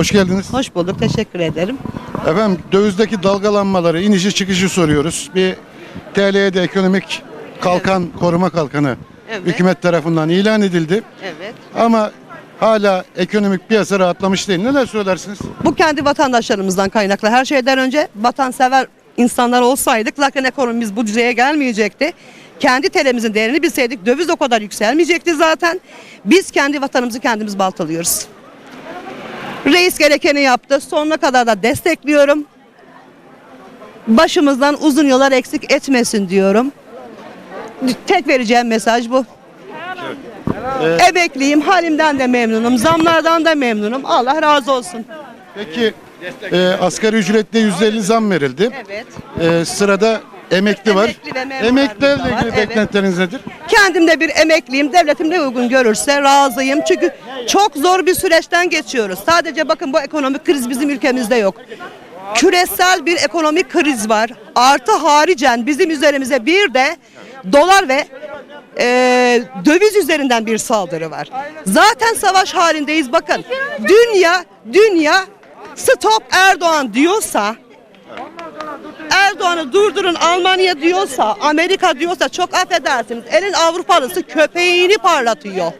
Hoş geldiniz. Hoş bulduk. Teşekkür ederim. Efendim dövizdeki dalgalanmaları, inişi çıkışı soruyoruz. Bir TL'ye de ekonomik kalkan, koruma kalkanı Evet. hükümet tarafından ilan edildi. Evet. Ama hala ekonomik piyasa rahatlamış değil. Neler söylersiniz? Bu kendi vatandaşlarımızdan kaynaklı. Her şeyden önce vatansever insanlar olsaydık zaten ekonomimiz bu düzeye gelmeyecekti. Kendi TL'mizin değerini bilseydik döviz o kadar yükselmeyecekti zaten. Biz kendi vatanımızı kendimiz baltalıyoruz. Reis gerekeni yaptı. Sonuna kadar da destekliyorum. Başımızdan uzun yollar eksik etmesin diyorum. Tek vereceğim mesaj bu. Emekliyim, halimden de memnunum, zamlardan da memnunum. Allah razı olsun. Peki e, asgari ücrette %50 zam verildi. Evet. E, sırada emekli var. Emekli ve memurlarımız Emeklilerle da var, ilgili evet. beklentileriniz nedir? Kendim de bir emekliyim. Devletim ne uygun görürse razıyım. Çünkü çok zor bir süreçten geçiyoruz. Sadece bakın bu ekonomik kriz bizim ülkemizde yok. Küresel bir ekonomik kriz var. Artı haricen bizim üzerimize bir de dolar ve e, döviz üzerinden bir saldırı var. Zaten savaş halindeyiz bakın. Dünya, dünya stop Erdoğan diyorsa Erdoğan'ı durdurun Almanya diyorsa, Amerika diyorsa çok affedersiniz. Elin Avrupalısı köpeğini parlatıyor.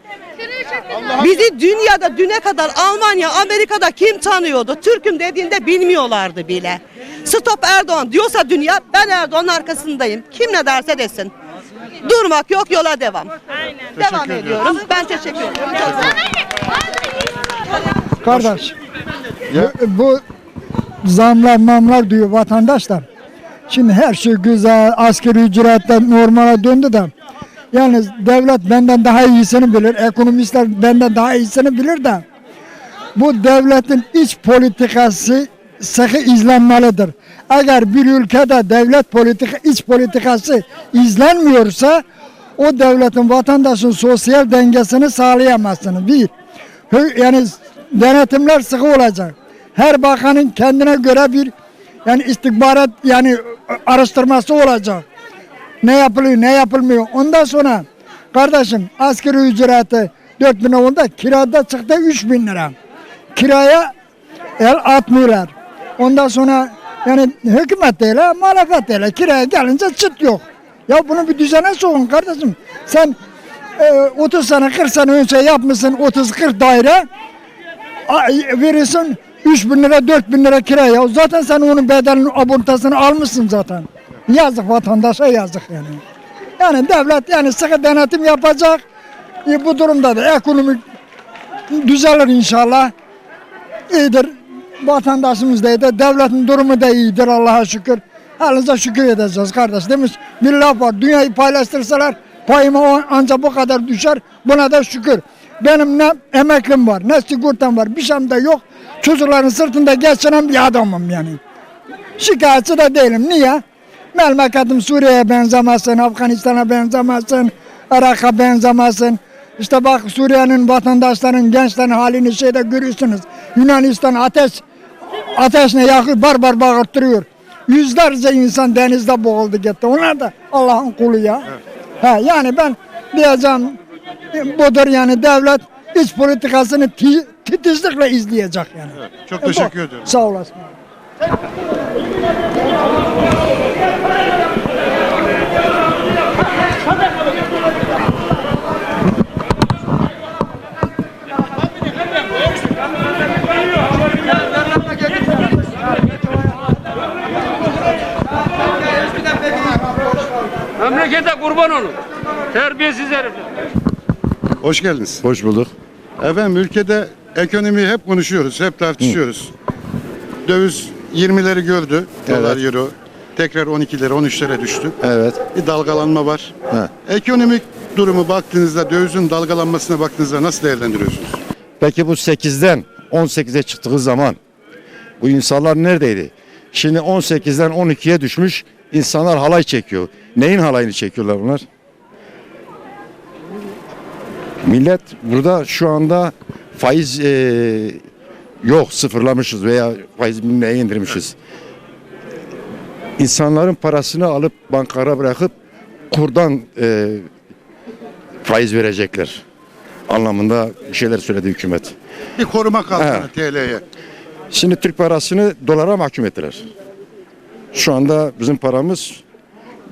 Bizi dünyada düne kadar Almanya, Amerika'da kim tanıyordu? Türk'üm dediğinde bilmiyorlardı bile. Stop Erdoğan diyorsa dünya ben Erdoğan'ın arkasındayım. Kim ne derse desin. Durmak yok yola devam. Devam ediyorum. Ben teşekkür ediyorum. Kardeş Ya, bu zamlar mamlar diyor vatandaşlar. Şimdi her şey güzel, asgari ücretle normale döndü de. Yani devlet benden daha iyisini bilir, ekonomistler benden daha iyisini bilir de. Bu devletin iç politikası sıkı izlenmelidir. Eğer bir ülkede devlet politika, iç politikası izlenmiyorsa o devletin vatandaşın sosyal dengesini sağlayamazsınız. Bir, yani denetimler sıkı olacak. Her bakanın kendine göre bir yani istihbarat yani araştırması olacak. Ne yapılıyor ne yapılmıyor. Ondan sonra kardeşim asgari ücreti 4 bin oldu kirada çıktı 3 bin lira. Kiraya el atmıyorlar. Ondan sonra yani hükümet değil ha, ha. Kiraya gelince çıt yok. Ya bunu bir düzene sokun kardeşim. Sen e, 30 sene 40 sene önce yapmışsın 30-40 daire verirsin 3 bin lira 4 bin lira kira ya. Zaten sen onun bedelini abontasını almışsın zaten. Yazık vatandaşa yazık yani. Yani devlet yani sıkı denetim yapacak. E, bu durumda da ekonomik düzelir inşallah. İyidir. Vatandaşımız da iyidir. Devletin durumu da iyidir Allah'a şükür. Halinize şükür edeceğiz kardeş. Demiş bir laf var. Dünyayı paylaştırsalar payıma ancak bu kadar düşer. Buna da şükür. Benim ne emeklim var, ne sigortam var, bir şeyim de yok. Çocukların sırtında geçinen bir adamım yani. Şikayetçi de değilim. Niye? Memleketim Suriye'ye benzemesin, Afganistan'a benzemesin, Irak'a benzemesin. İşte bak Suriye'nin vatandaşların, gençlerin halini şeyde görüyorsunuz. Yunanistan ateş, ateşle yakıyor, barbar bağırttırıyor. Yüzlerce insan denizde boğuldu gitti. Onlar da Allah'ın kulu ya. Ha, yani ben diyeceğim budur yani devlet iç politikasını ti- titizlikle izleyecek yani. çok E, bu. teşekkür ediyorum. Sağ olasın. Memlekete kurban olun. Terbiyesiz herifler. Hoş geldiniz. Hoş bulduk. Efendim ülkede ekonomiyi hep konuşuyoruz, hep tartışıyoruz. Döviz 20'leri gördü, dolar Evet. euro. Tekrar 12'lere 13'lere düştü. Evet. Bir dalgalanma var. He. Ekonomik durumu baktığınızda, dövizin dalgalanmasına baktığınızda nasıl değerlendiriyorsunuz? Peki bu 8'den 18'e çıktığı zaman bu insanlar neredeydi? Şimdi 18'den 12'ye düşmüş insanlar halay çekiyor. Neyin halayını çekiyorlar bunlar? Millet burada şu anda faiz eee, yok sıfırlamışız veya faiz bilmeye indirmişiz. İnsanların parasını alıp bankara bırakıp kurdan eee, faiz verecekler anlamında şeyler söyledi hükümet. Bir koruma kalkanı TL'ye. Şimdi Türk parasını dolara mahkum ettiler. Şu anda bizim paramız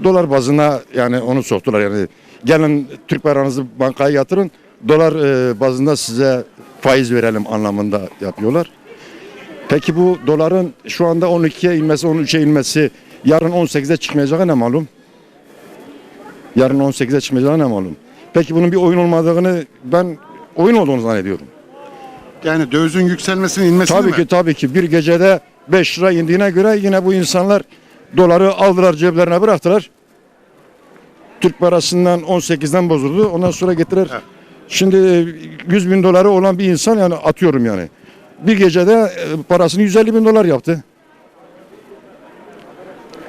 dolar bazına yani onu soktular yani. Gelin Türk paranızı bankaya yatırın. Dolar e, bazında size faiz verelim anlamında yapıyorlar. Peki bu doların şu anda 12'ye inmesi, 13'e inmesi yarın 18'e çıkmayacağı ne malum? Yarın 18'e çıkmayacağı ne malum? Peki bunun bir oyun olmadığını ben oyun olduğunu zannediyorum. Yani dövizin yükselmesinin inmesini Tabii mi? ki tabii ki bir gecede 5 lira indiğine göre yine bu insanlar doları aldılar ceplerine bıraktılar. Türk parasından 18'den bozuldu. Ondan sonra getirir. Evet. Şimdi e, 100 bin doları olan bir insan yani atıyorum yani. Bir gecede e, parasını 150 bin dolar yaptı.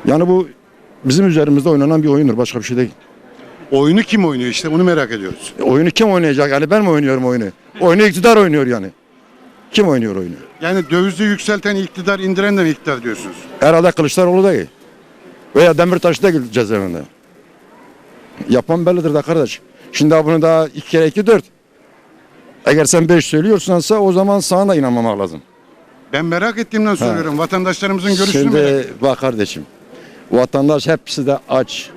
Yani bu bizim üzerimizde oynanan bir oyundur. Başka bir şey değil. Oyunu kim oynuyor işte bunu merak ediyoruz. E, Oyunu kim oynayacak? Yani ben mi oynuyorum oyunu? Oyunu iktidar oynuyor yani. Kim oynuyor oyunu? Yani dövizi yükselten iktidar indiren de mi iktidar diyorsunuz? Herhalde Kılıçdaroğlu değil. Veya Demirtaş değil cezaevinde. Yapan bellidir de kardeş. Şimdi bunu daha iki kere iki dört. Eğer sen beş söylüyorsansa o zaman sana da inanmamak lazım. Ben merak ettiğimden soruyorum. Vatandaşlarımızın görüşünü merak Şimdi bak kardeşim. Vatandaş hepsi de aç.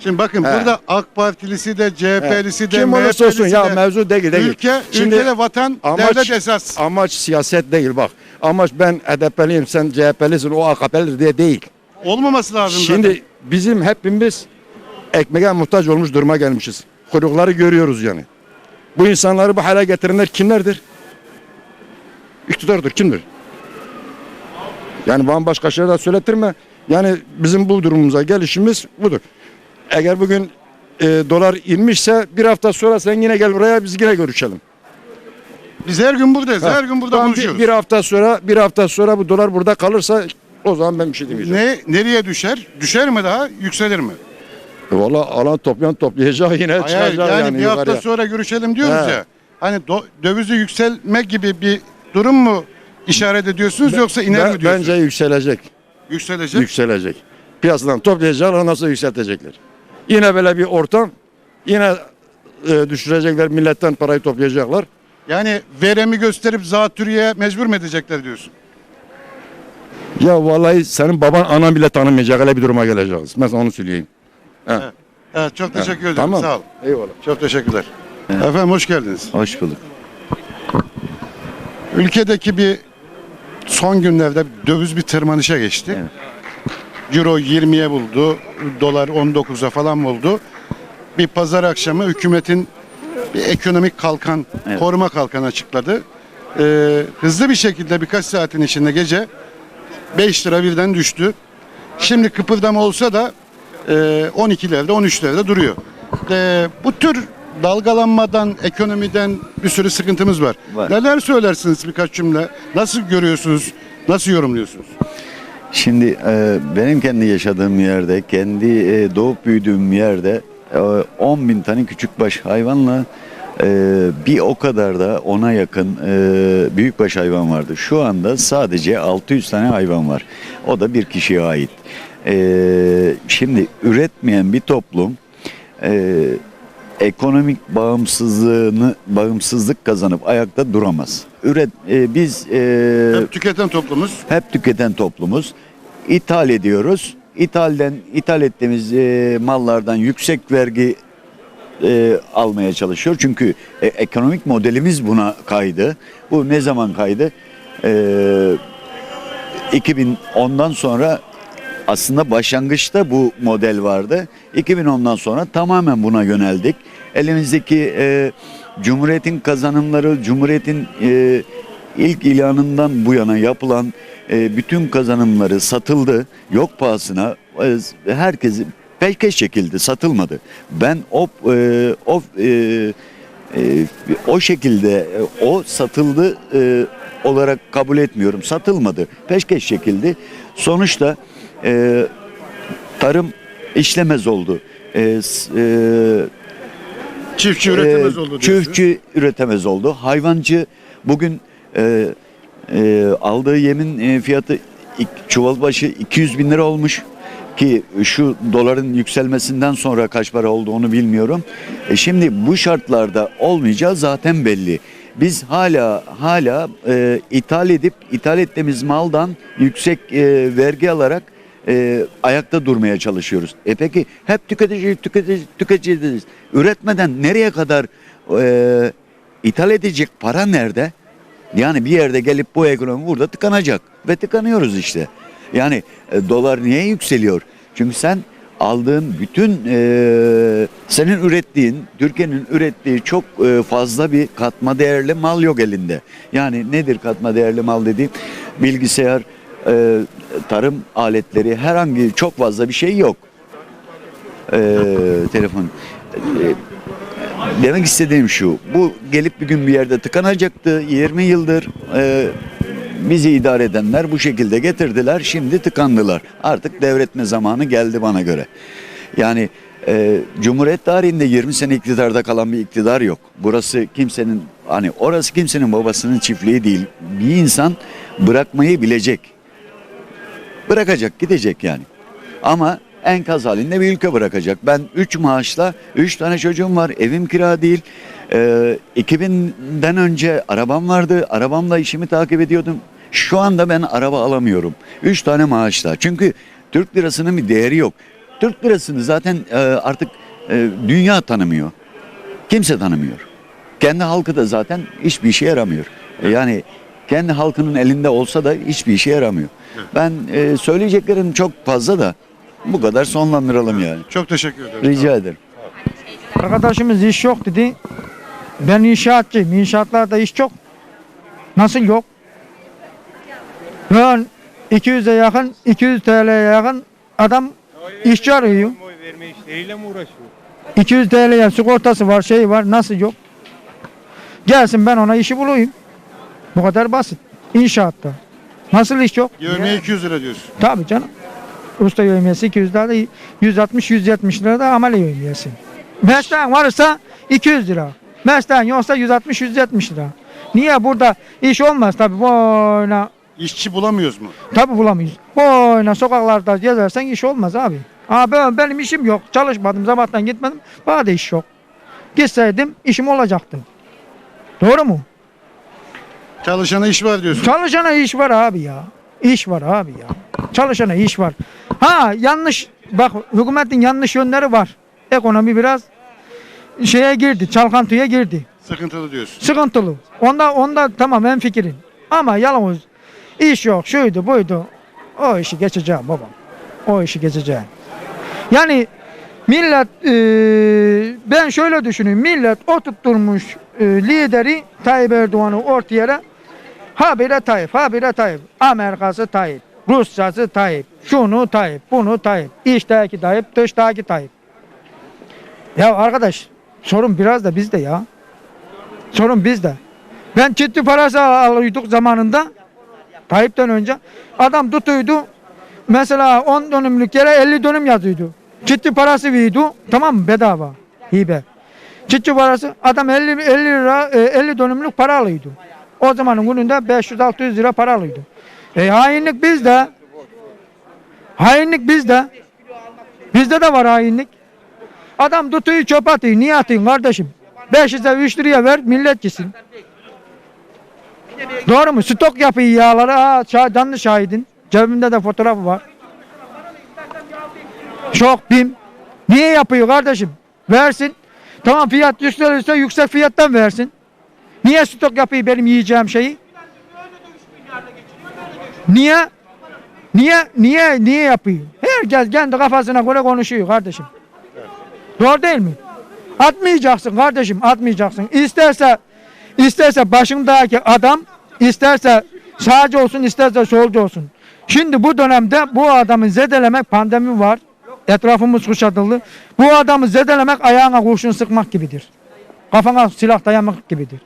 Şimdi bakın He. burada AK Partilisi de CHP'lisi de Kim olursa olsun MHP'lisi ya de mevzu değil değil. ülke, Şimdi ülke ve vatan amaç- devlet esas. Amaç siyaset değil bak. Amaç ben HDP'liyim sen CHP'lisin o AKP'lidir diye değil. Olmaması lazım Şimdi zaten. bizim hepimiz ekmeğe muhtaç olmuş duruma gelmişiz. Kuyrukları görüyoruz yani. Bu insanları bu hale getirenler kimlerdir? İktidardır, kimdir? Yani bana başka şeyler söyletirme. Yani bizim bu durumumuza gelişimiz budur. Eğer bugün e, dolar inmişse bir hafta sonra sen yine gel buraya biz yine görüşelim. Biz her gün buradayız. Her gün burada Ben bir, konuşuyoruz. bir hafta sonra bir hafta sonra bu dolar burada kalırsa o zaman ben bir şey demeyeceğim. Ne nereye düşer? Düşer mi daha? Yükselir mi? Valla alan toplayan toplayacak yine Hayır, çıkacak yani, yani, bir hafta yukarıya. sonra görüşelim diyoruz He. ya. Hani do- dövizi yükselme gibi bir durum mu işaret ediyorsunuz yoksa iner Ben- mi diyorsunuz? Bence yükselecek. Yükselecek. Yükselecek. Piyasadan toplayacaklar sonra yükseltecekler. Yine böyle bir ortam. Yine e, düşürecekler milletten parayı toplayacaklar. yani veremi gösterip zatürreye mecbur mu edecekler diyorsun? Ya vallahi senin baban anan bile tanımayacak öyle bir duruma geleceğiz. Ben onu söyleyeyim. Evet, çok teşekkür ederim. Tamam. Sağ ol. Eyvallah. Çok teşekkürler. Efendim hoş geldiniz. Hoş bulduk. Ülkedeki bir son günlerde döviz bir tırmanışa geçti. Evet. Euro 20'ye buldu, dolar 19'a falan buldu. Bir pazar akşamı hükümetin bir ekonomik kalkan, Evet. koruma kalkanı açıkladı. Ee, hızlı bir şekilde birkaç saatin içinde gece 5 lira birden düştü. Şimdi kıpırdama olsa da 12'lerde 13'lerde duruyor. E, bu tür dalgalanmadan, ekonomiden bir sürü sıkıntımız var. Var. Neler söylersiniz birkaç cümle? Nasıl görüyorsunuz? Nasıl yorumluyorsunuz? Şimdi e, benim kendi yaşadığım yerde, kendi e, doğup büyüdüğüm yerde e, 10 bin tane küçükbaş hayvanla e, bir o kadar da ona yakın e, büyükbaş hayvan vardı. Şu anda sadece 600 tane hayvan var. O da bir kişiye ait. E, şimdi üretmeyen bir toplum e, ekonomik bağımsızlığını bağımsızlık kazanıp ayakta duramaz. Üret e, biz e, Hep tüketen toplumuz. hep tüketen toplumuz. İthal ediyoruz. İthalden ithal ettiğimiz e, mallardan yüksek vergi e, almaya çalışıyor. Çünkü e, ekonomik modelimiz buna kaydı. Bu ne zaman kaydı? E, 2010'dan sonra aslında başlangıçta bu model vardı. 2010'dan sonra tamamen buna yöneldik. Elimizdeki e, Cumhuriyet'in kazanımları, Cumhuriyet'in e, ilk ilanından bu yana yapılan e, bütün kazanımları satıldı. Yok pahasına e, herkesi peşkeş çekildi, satılmadı. Ben o e, o e, e, o şekilde e, o satıldı e, olarak kabul etmiyorum. Satılmadı. Peşkeş çekildi. Sonuçta e, tarım işlemez oldu. E, e, Çiftçi üretemez e, oldu diyorsunuz. Çiftçi üretemez oldu. Hayvancı bugün e, e, aldığı yemin e, fiyatı çuval başı 200 bin lira olmuş ki şu doların yükselmesinden sonra kaç para olduğunu bilmiyorum. E şimdi bu şartlarda olmayacağı zaten belli. biz hala hala e, ithal edip ithal ettiğimiz maldan yüksek e, vergi alarak e, ayakta durmaya çalışıyoruz. E peki hep tüketici tüketici tüketiciyiz. Üretmeden nereye kadar e, ithal edecek para nerede? Yani bir yerde gelip bu ekonomi burada tıkanacak ve tıkanıyoruz işte. Yani e, dolar niye yükseliyor? Çünkü sen aldığın bütün e, senin ürettiğin Türkiye'nin ürettiği çok e, fazla bir katma değerli mal yok elinde. Yani nedir katma değerli mal dediğim bilgisayar, e, tarım aletleri herhangi çok fazla bir şey yok. E, telefon. Demek istediğim şu, bu gelip bir gün bir yerde tıkanacaktı. 20 yıldır e, bizi idare edenler bu şekilde getirdiler. Şimdi tıkandılar. Artık devretme zamanı geldi bana göre. Yani e, Cumhuriyet tarihinde 20 sene iktidarda kalan bir iktidar yok. Burası kimsenin hani orası kimsenin babasının çiftliği değil. Bir insan bırakmayı bilecek. Bırakacak, gidecek yani. Ama enkaz halinde bir ülke bırakacak. Ben 3 maaşla 3 tane çocuğum var. Evim kira değil. Ee, 2000'den önce arabam vardı. Arabamla işimi takip ediyordum. Şu anda ben araba alamıyorum. 3 tane maaşla. Çünkü Türk lirasının bir değeri yok. Türk lirasını zaten e, artık e, dünya tanımıyor. Kimse tanımıyor. Kendi halkı da zaten hiçbir işe yaramıyor. Yani kendi halkının elinde olsa da hiçbir işe yaramıyor. Ben e, söyleyeceklerim çok fazla da bu kadar sonlandıralım yani. Çok teşekkür ederim. Rica ederim. Arkadaşımız iş yok dedi. Ben inşaatçıyım. İnşaatlarda iş çok. Nasıl yok? Ben 200'e yakın, 200 TL'ye yakın adam işçi arıyor. Oy verme işleriyle mi uğraşıyor? 200 TL'ye sigortası var, şey var. Nasıl yok? Gelsin ben ona işi bulayım. Bu kadar basit. İnşaatta. Nasıl iş yok? Yevmiye 200 lira diyorsun. Tabii canım. Usta yövmiyesi 200 lira da 160-170 lira da amele yövmiyesi. Mesleğin varsa 200 lira. Mesleğin yoksa 160-170 lira. Niye burada iş olmaz tabii böyle İşçi bulamıyoruz mu? tabii bulamayız. Böyle sokaklarda gezersen iş olmaz abi. Abi ben, benim işim yok. Çalışmadım, sabahtan gitmedim. Bana da iş yok. Gitseydim işim olacaktı. Doğru mu? Çalışana iş var diyorsun. Çalışana iş var abi ya. İş var abi ya. Çalışana iş var. Ha yanlış bak hükümetin yanlış yönleri var. Ekonomi biraz şeye girdi, çalkantıya girdi. Sıkıntılı diyorsun. Sıkıntılı. Onda onda tamam en fikrin. Ama yalnız iş yok, şuydu, buydu. O işi geçeceğim babam. O işi geçeceğim. Yani millet e, ben şöyle düşünüyorum. Millet oturtturmuş e, lideri Tayyip Erdoğan'ı ortaya habire Tayyip, habire Tayyip. Amerikası Tayyip, Rusyası Tayyip, şunu Tayyip, bunu Tayyip. İçteki Tayyip, dıştaki Tayyip. Ya arkadaş sorun biraz da bizde ya. Sorun bizde. Ben ciddi parası al- alıyorduk zamanında. Tayyip'ten önce. Adam tutuydu. Mesela 10 dönümlük yere 50 dönüm yazıyordu. Ciddi parası veriyordu. Tamam mı? Bedava. Hibe. Ciddi parası. Adam 50, 50 lira e, 50 dönümlük para alıyordu. O zamanın gününde 500-600 lira para alıyordu. E hainlik bizde. Hainlik bizde. Bizde de var hainlik. Adam tutuyu çöp atıyor. Niye atıyorsun kardeşim? 500'e 3 liraya ver millet gitsin. Doğru mu? Stok yapıyor yağları. Ha, canlı şahidin. Cebimde de fotoğrafı var. Çok bim. Niye yapıyor kardeşim? Versin. Tamam fiyat yükselirse yüksek fiyattan versin. Niye stok yapıyor benim yiyeceğim şeyi? Niye? Niye? Niye? Niye yapıyor? Herkes kendi kafasına göre konuşuyor kardeşim. Doğru değil mi? Atmayacaksın kardeşim, atmayacaksın. İsterse isterse başındaki adam, isterse sağcı olsun, isterse solcu olsun. Şimdi bu dönemde bu adamı zedelemek pandemi var. Etrafımız kuşatıldı. Bu adamı zedelemek ayağına kurşun sıkmak gibidir. Kafana silah dayamak gibidir.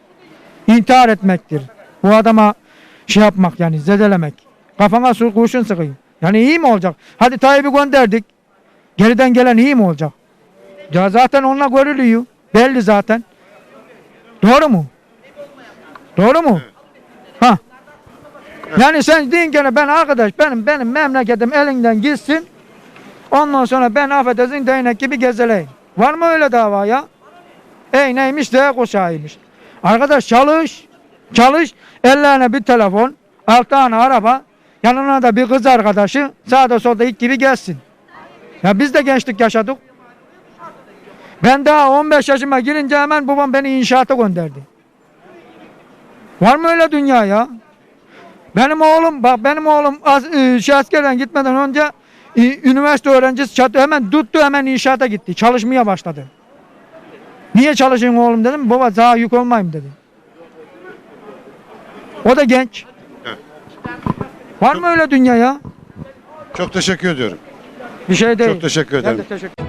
İntihar etmektir. Bu adama şey yapmak yani zedelemek. Kafana su kurşun sıkayım. Yani iyi mi olacak? Hadi Tayyip'i gönderdik. Geriden gelen iyi mi olacak? Ya zaten onunla görülüyor. Belli zaten. Doğru mu? Doğru mu? Ha. Yani sen deyin gene ben arkadaş benim benim memleketim elinden gitsin. Ondan sonra ben affedersin değnek gibi gezeleyim. Var mı öyle dava ya? Ey neymiş de kuşağıymış. Arkadaş çalış. Çalış. Ellerine bir telefon. Alt tane araba. Yanına da bir kız arkadaşı. Sağda solda ilk gibi gelsin. Ya biz de gençlik yaşadık. Ben daha 15 yaşıma girince hemen babam beni inşaata gönderdi. Var mı öyle dünya ya? Benim oğlum bak benim oğlum az, e, şey askerden gitmeden önce e, üniversite öğrencisi çatı hemen tuttu hemen inşaata gitti. Çalışmaya başladı. Niye çalışıyorsun oğlum dedim. Baba daha yük olmayayım dedi. O da genç. Var mı öyle dünya ya? Çok teşekkür ediyorum. Bir şey değil. Çok teşekkür Ben ederim. de teşekkür